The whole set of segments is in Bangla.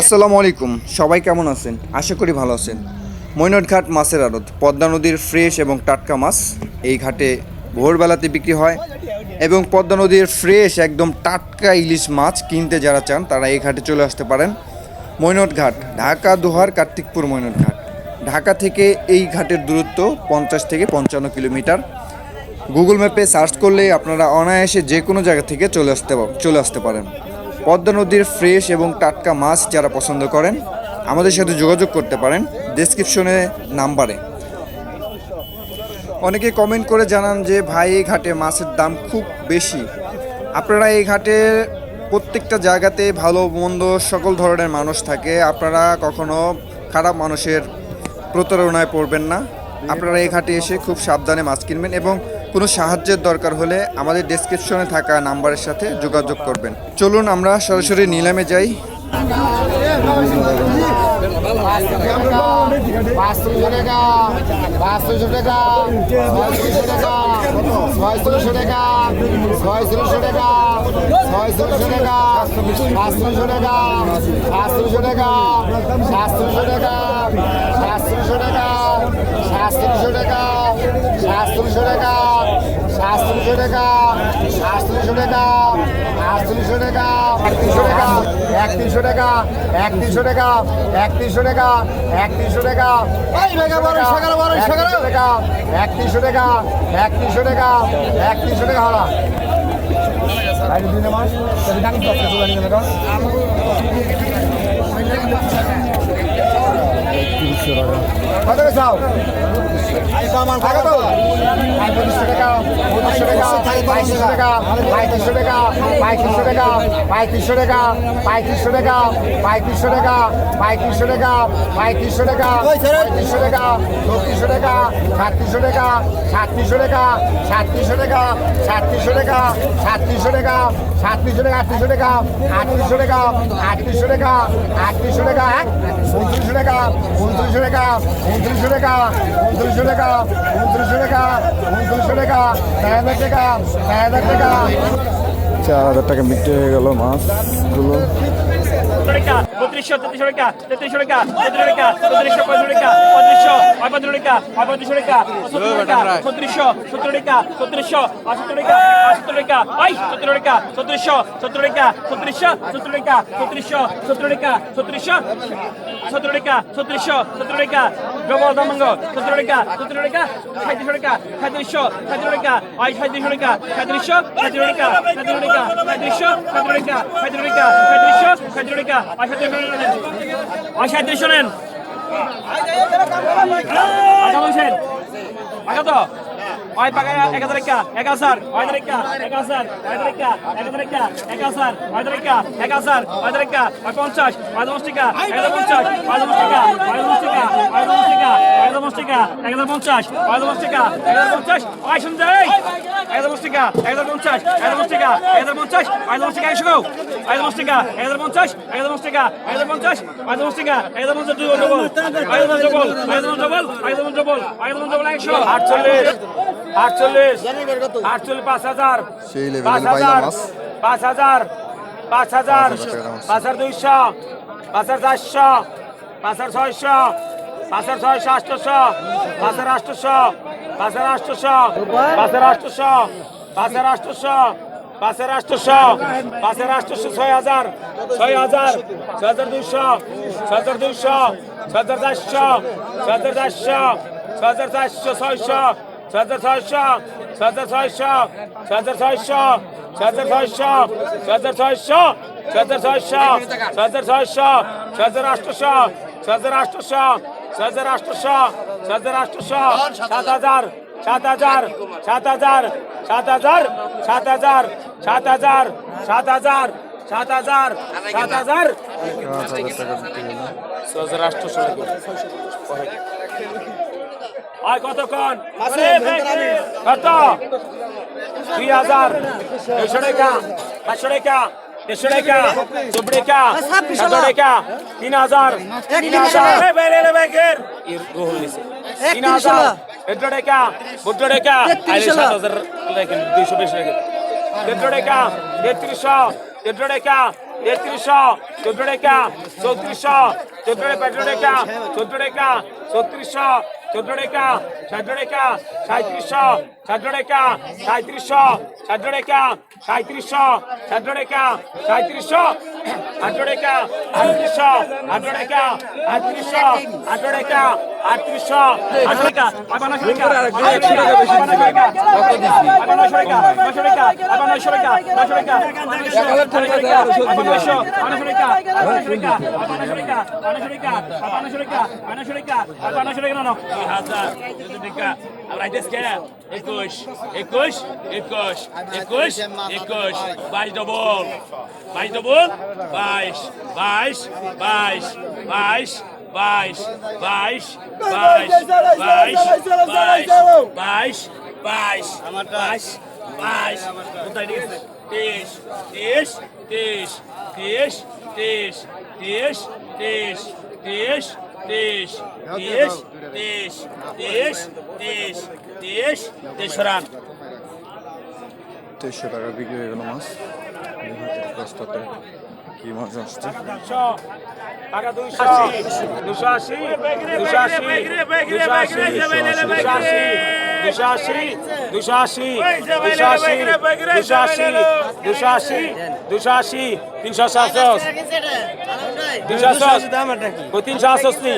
আসসালামু আলাইকুম। সবাই কেমন আছেন? আশা করি ভালো আছেন। মৈনট ঘাট মাছের আড়ত, পদ্মা নদীর ফ্রেশ এবং টাটকা মাছ এই ঘাটে ভোরবেলাতে বিক্রি হয় এবং পদ্মা নদীর ফ্রেশ একদম টাটকা ইলিশ মাছ কিনতে যারা চান, তারা এই ঘাটে চলে আসতে পারেন। মৈনট ঘাট ঢাকা, দোহার, কার্তিকপুর মৈনটঘাট ঢাকা থেকে এই ঘাটের দূরত্ব পঞ্চাশ থেকে পঞ্চান্ন কিলোমিটার। গুগল ম্যাপে সার্চ করলে আপনারা অনায়াসে যে কোনো জায়গা থেকে চলে আসতে চলে আসতে পারেন। পদ্মা নদীর ফ্রেশ এবং টাটকা মাছ যারা পছন্দ করেন, আমাদের সাথে যোগাযোগ করতে পারেন ডেসক্রিপশনে নাম্বারে অনেকে কমেন্ট করে জানান যে, ভাই, এই ঘাটে মাছের দাম খুব বেশি। আপনারা এই ঘাটে প্রত্যেকটা জায়গাতে ভালো, মন্দ সকল ধরনের মানুষ থাকে। আপনারা কখনো খারাপ মানুষের প্রতারণায় পড়বেন না। আপনারা এই ঘাটে এসে খুব সাবধানে মাছ কিনবেন এবং কোনো সাহায্যের দরকার হলে আমাদের ডেসক্রিপশনে থাকা নাম্বারের সাথে যোগাযোগ করবেন। চলুন, আমরা সরাসরি নিলামে যাই। পাঁচশো টাকা। পাঁচশো টাকা ছয়শো টাকা ছয়শো টাকা ছয়শো টাকা ছয়শো টাকা সাতশো টাকা সাতশো টাকা সাতশো টাকা সাতশো টাকা সাতশো টাকা সাতশো টাকা সাতশো টাকা সাতশো টাকা আটশো টাকা একত্রিশশো টাকা একত্রিশশো টাকা একত্রিশশো টাকা একত্রিশশো টাকা একত্রিশশো টাকা একত্রিশশো টাকা একত্রিশশো টাকা একত্রিশশো টাকা একত্রিশশো টাকা হলা। কত চাও টাকা তো পঁচিশশো টাকা পঁচিশশো টাকা পঁয়ত্রিশশো টাকা পঁয়ত্রিশশো টাকা পঁয়ত্রিশশো টাকা পঁয়ত্রিশশো টাকা পঁয়ত্রিশশো টাকা পঁয়ত্রিশশো টাকা পঁয়ত্রিশশো টাকা পঁয়ত্রিশশো টাকা পঁয়ত্রিশশো টাকা চৌত্রিশশো টাকা সাতত্রিশশো টাকা সাতত্রিশশো টাকা সাতত্রিশশো টাকা সাতত্রিশশো টাকা সাতত্রিশশো টাকা সাতত্রিশশো টাকা আটত্রিশশো টাকা আটত্রিশশো টাকা আটত্রিশশো টাকা আটত্রিশশো টাকা উনত্রিশশো টাকা উনত্রিশশো টাকা উনত্রিশশো টাকা উনত্রিশশো টাকা উনত্রিশশো টাকা উনত্রিশশো টাকা, চার হাজার টাকা, চার হাজার টাকা। চার হাজার টাকা বিক্রি হয়ে গেল মাছগুলো। বত্রিশশো তেত্রিশশো টাকা তেত্রিশশো টাকা তেত্রিশ টাকা চৌত্রিশশো পঁয়ত্রিশ টাকা পঁয়ত্রিশশো পঁয়ত্রিশ টাকা পঁয়ত্রিশশো টাকা সত্তর টাকা ছত্রিশশো সত্তর টাকা ছত্রিশশো আটসত্তর টাকা আটসত্তর টাকা আই সত্তর টাকা ছত্রিশশো সত্তর টাকা ছত্রিশশো সত্তর টাকা ছত্রিশশো সত্তর টাকা ছত্রিশশো সত্তর টাকা ছত্রিশশো সত্তর টাকা ডবল দামঙ্গ সত্তর টাকা সত্তর টাকা সাঁত্রিশশো টাকা সাঁত্রিশশো সাঁত্রিশ টাকা আই সাঁত্রিশশো টাকা সাঁত্রিশশো সাঁত্রিশ টাকা সাঁত্রিশ টাকা সাঁত্রিশশো সাঁত্রিশ টাকা সাঁত্রিশ টাকা সাঁত্রিশশো সাঁত্রিশ টাকা আই সাঁত্রিশশো ওই সাঁত্রিশ শোনেন আগাম হোসেন ওই পাকা এক হাজার একা এক হাজার ওই তারিখা এক হাজার ওই তারিখা এক হাজার একা এক হাজার ওই তারিখা এক হাজার ওই তারিখা ওই পঞ্চাশ ওই দশ টাকা এক হাজার পঞ্চাশ ওই দশ টাকা ওই দশ টাকা ওই দশ টাকা হাজার দশ টাকা এক হাজার পঞ্চাশ ওই দশ টাকা এক হাজার পঞ্চাশ ওই শুনতে এক হাজার দশ টাকা এক হাজার পঞ্চাশ এক হাজার দশ টাকা এক হাজার পঞ্চাশ ওই দশ টাকা একশো এক হাজার দশ টাকা এক হাজার পঞ্চাশ এক হাজার দশ টাকা এক হাজার পঞ্চাশ ওই দশ টাকা এক হাজার পঞ্চাশ দুই ডবল এক হাজার ডবল এক হাজার ডবল এক হাজার ডবল এক হাজার ডবল একশো আটচল্লিশ আটচল্লিশ আটচল্লিশ পাঁচ হাজার পাঁচ হাজার। পাঁচ হাজার পাঁচ হাজার পাঁচ হাজার দুইশো পাঁচ হাজার চারশো পাঁচ হাজার ছয়শো পাঁচ হাজার ছয়শো আটশোশো পাঁচ হাজার আটশোশো পাঁচ হাজার আটশোশো পাঁচ হাজার আটশোশো পাঁচ হাজার আটশোশো পাঁচ হাজার আটশোশো পাঁচ হাজার আটশোশো ছয় হাজার ছয় হাজার ছয় হাজার দুইশো ছয় হাজার দুইশো ছয় হাজার চারশো ছয় হাজার চারশো ছয় হাজার চারশো ছয়শো ছয়শো ছয়শো ছয়শো ছয়শো ছয়শো ছয় হাজার ছয়শো ছয় হাজার ছয়শো ছয় হাজার আটশোশো ছয় হাজার আটশোশো ছয় হাজার আটশোশো ছয় হাজার আটশোশো সাত হাজার সাত হাজার সাত হাজার সাত হাজার সাত হাজার সাত হাজার সাত হাজার সাত হাজার সাত হাজার। ছয় হাজার আটশোশো আর কতক্ষণ কত? দুই হাজার দুইশো টাকা পাঁচশো টাকা দেড়শো টাকা চব্বিশ টাকা সাতশো টাকা তিন হাজার তিন হাজার। নিছে। তিন হাজার দেড়শো টাকা বত্রিশ টাকা। সাত হাজার দুইশো বেশি লেখেন। দেড়শো টাকা তেত্রিশশো দেড়শো টাকা তেত্রিশশো চোদ্দ টাকা চৌত্রিশশো চোদ্দ টাকা চোদ্দ টাকা চৌত্রিশশো চোদ্দ টাকা চোদ্দ টাকা সাঁত্রিশশো চোদ্দ টাকা সাঁত্রিশশো চোদ্দ টাকা সাঁত্রিশশো চোদ্দ টাকা সাঁত্রিশশো আট টাকা আটত্রিশশো আট টাকা আটত্রিশশো আট টাকা আটত্রিশশো আট টাকা আবানশো টাকা আবানশো টাকা আবানশো টাকা নশো টাকা আবানশো টাকা নশো টাকা আবানশো টাকা আবানশো টাকা আবানশো টাকা আবানশো টাকা আবানশো টাকা আবানশো টাকা আবানশো টাকা দুই হাজার চোদ্দ টাকা আমরা আইতেছ একুশ একুশ একুশ একুশ একুশ বাইশ ডবল বাইশ ডবল বাইশ বাইশ বাইশ বাইশ বাইশ বাইশ বাইশ বাইশ বাইশ বাইশ বাইশ আমার বাইশ বাইশ কোথায় নিয়েছে তেইশ তেইশ তেইশ তেইশ তেইশ তেইশ তেইশ তেইশ তেইশ তেইশ তেইশ তেইশ তেইশ তেইশ তেইশ রান তেইশশো টাকা বিক্রি কি মাছ আসছে তিনশো সাতশো তিনশো সাতশো তিনশো আটষষ্টি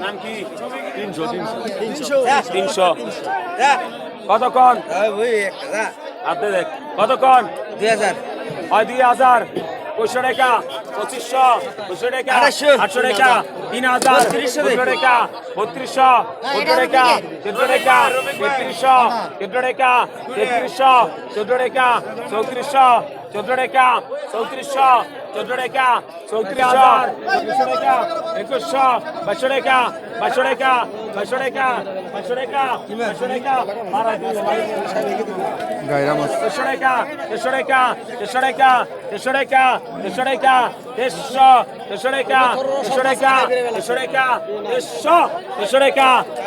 নাম কি তিনশো তিনশো তিনশো কতক্ষণ? আপনি দেখ। কতক্ষণ? দুই হাজার। হয় দুই হাজার। পঁচিশশো টাকা পঁচিশশো পঁচিশশো টাকা আটশো টাকা তিন হাজার। তিনশো টাকা বত্রিশশো চোদ্দ টাকা চোদ্দ টাকা তেত্রিশশো চোদ্দ টাকা তেত্রিশশো চোদ্দ টাকা চৌত্রিশশো চোদ্দ টাকা চৌত্রিশশো চোদ্দ টাকা চৌত্রিশ হাজার। একুশশো বাইশশো টাকা বাইশশো টাকা বাইশশো টাকা গায়রা মাছ দেড়শো টাকা দেড়শো টাকা দেড়শো টাকা দেড়শো টাকা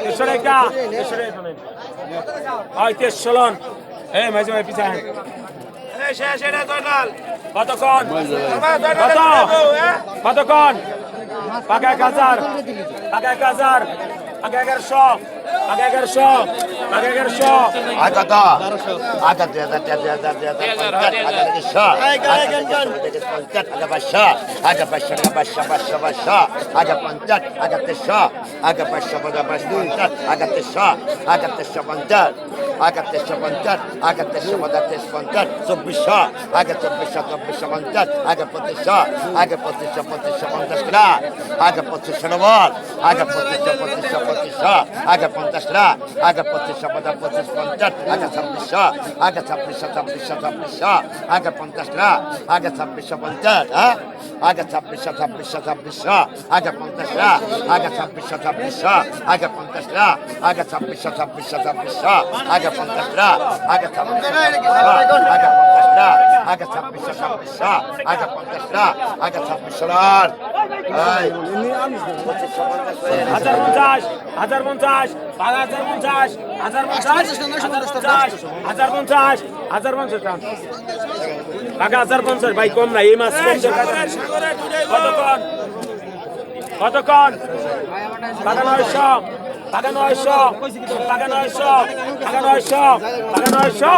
দেড়শো টাকা হয় দেড়শো লন এই মাঝে মাঝে পিছায় কতক্ষণ কত কতক্ষণ পাকা এক হাজার পাকা এক হাজার পাকা এগারোশো আগাতে শ আগাতে শ পঞ্চাশ আগে তেইশশো পঞ্চাশ আগে তেইশশো পঞ্চাশ তেইশ পঞ্চাশ, চব্বিশশো আগে চব্বিশশো চব্বিশশো পঞ্চাশ আগে পঁচিশশো আগে পঁচিশশো পঁচিশশো পঞ্চাশ না আগে পঁচিশশো নব্বই আগে পঁচিশশো পঁচিশশো পঁচিশশো আগে পঞ্চাশ না আগে পঁচিশশো পঞ্চাশ পঁচিশ পঞ্চাশ হ্যাঁ? আগে ছাব্বিশশো আগে ছাব্বিশশো ছাব্বিশশো ছাব্বিশশো আগে পঞ্চাশ না আগে ছাব্বিশশো পঞ্চাশ হ্যাঁ? আগে ছাব্বিশশো ছাব্বিশশো ছাব্বিশশো আগে পঞ্চাশ না আগে ছাব্বিশশো ছাব্বিশশো আগে পঞ্চাশ না আগে ছাব্বিশশো ছাব্বিশশো ছাব্বিশশো আগে পঞ্চাশ টাকা হাজার ছাব্বিশশো হাজার পঞ্চাশ টাকা হাজার ছাব্বিশশো ছাব্বিশশো হাজার পঞ্চাশ টাকা হাজার ছাব্বিশশো রান হাজার পঞ্চাশ হাজার পঞ্চাশ হাজার পঞ্চাশ হাজার পঞ্চাশ হাজার পঞ্চাশ হাজার পঞ্চাশ হাজার পঞ্চাশ টাকা। হাজার পঞ্চাশ ভাই কম না এই মাস কম কতক্ষণ কতক্ষণ টাকা নয়শো। টাকা নয়শো টাকা নয়শো টাকা নয়শো টাকা নয়শো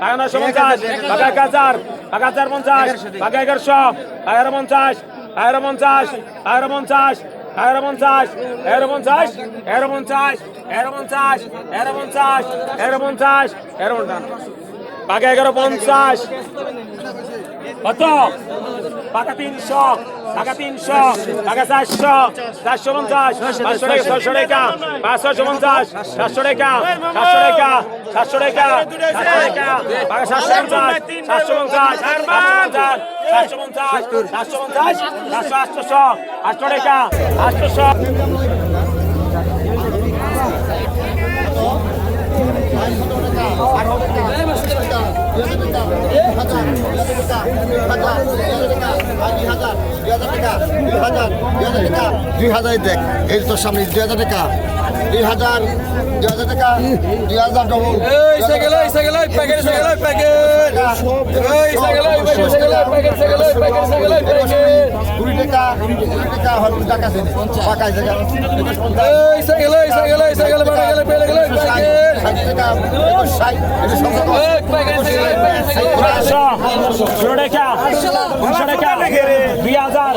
টাকা নয়শো পঞ্চাশ টাকা এক হাজার টাকা হাজার পঞ্চাশ টাকা এগারোশো এগারো পঞ্চাশ এগারো পঞ্চাশ এগারো পঞ্চাশ এগারো পঞ্চাশ এগারো পঞ্চাশ এগারো পঞ্চাশ এগারো পঞ্চাশ এগারো পঞ্চাশ এগারো পঞ্চাশ এগারো পঞ্চাশ পাকা এগারো পঞ্চাশ কত পাকা তিনশো টাকা তিনশো টাকা চারশো চারশো পঞ্চাশ, পাঁচশো টাকা ছয়শো টাকা পাঁচশো পঞ্চাশ, সাতশো টাকা সাতশো টাকা সাতশো টাকা সাতশো পঞ্চাশ সাতশো পঞ্চাশ সাতশো পঞ্চাশ সাতশো পঞ্চাশ, সাতশো আটশোশো আটশো টাকা আটশোশো দুই হাজার দেখ এই তোর সামনে দুই হাজার টাকা। দুই হাজার দুই হাজার টাকা। দুই হাজার ডবল। টাকা টাকা টাকা টাকা টাকা সব দুই হাজার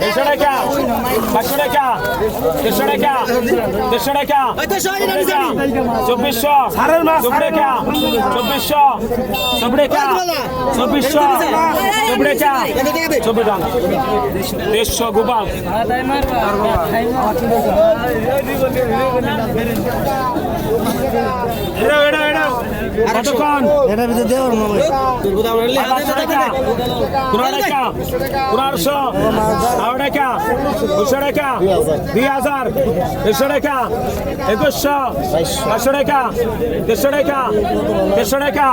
দেড়শো টাকা পাঁচশো টাকা দেড়শো টাকা দেড়শো টাকা চব্বিশশো চব্বিশ টাকা চব্বিশশো চব্বিশ টাকা চব্বিশশো চব্বিশ টাকা চব্বিশ টাকা দেড়শো গোপাল। এড়াও এড়াও এড়াও কতক্ষণ পাঁচশো টাকা পনেরো টাকা পনেরোশো বারো টাকা দুশো টাকা দুই হাজার দেড়শো টাকা একুশশো পাঁচশো টাকা দেড়শো টাকা দেড়শো টাকা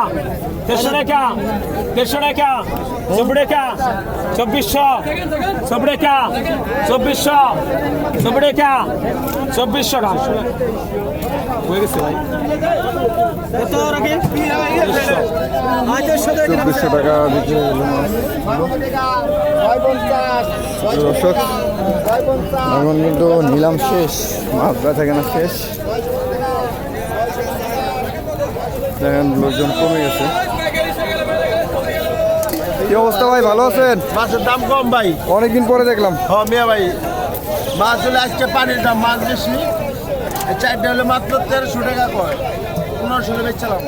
দেড়শো টাকা দেড়শো টাকা চব্বিশ টাকা চব্বিশশো চব্বিশ টাকা চব্বিশশো চব্বিশ টাকা চব্বিশশো টাকা হয়ে গেছে ভাই চব্বিশশো টাকা দর্শক এখন কিন্তু নিলাম শেষ মাছ বেচা কেনা শেষ। দেখেন লোকজন কমে গেছে। কি অবস্থা ভাই ভালো আছেন? মাছের দাম কম ভাই। অনেকদিন পরে দেখলাম। হ মিয়া ভাই মাছ হলে আজকে পানির দাম মাছ বেশি। চারটে হলে মাত্র তেরোশো টাকা কয় পনেরোশো হলে বেচছিলাম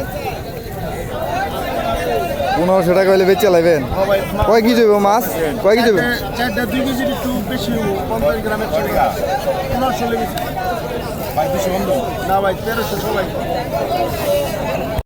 পনেরোশো টাকা হলে বেচে লাইবেন মা- কয় কি যাবে মাছ? কয় কি যাবে চারটে- চারটে দুই কেজির একটু বেশি হব, পঞ্চাশ গ্রামের পনেরোশো হলে বেশি ভাই বেশি বন্ধ। না ভাই তেরোশো সবাই।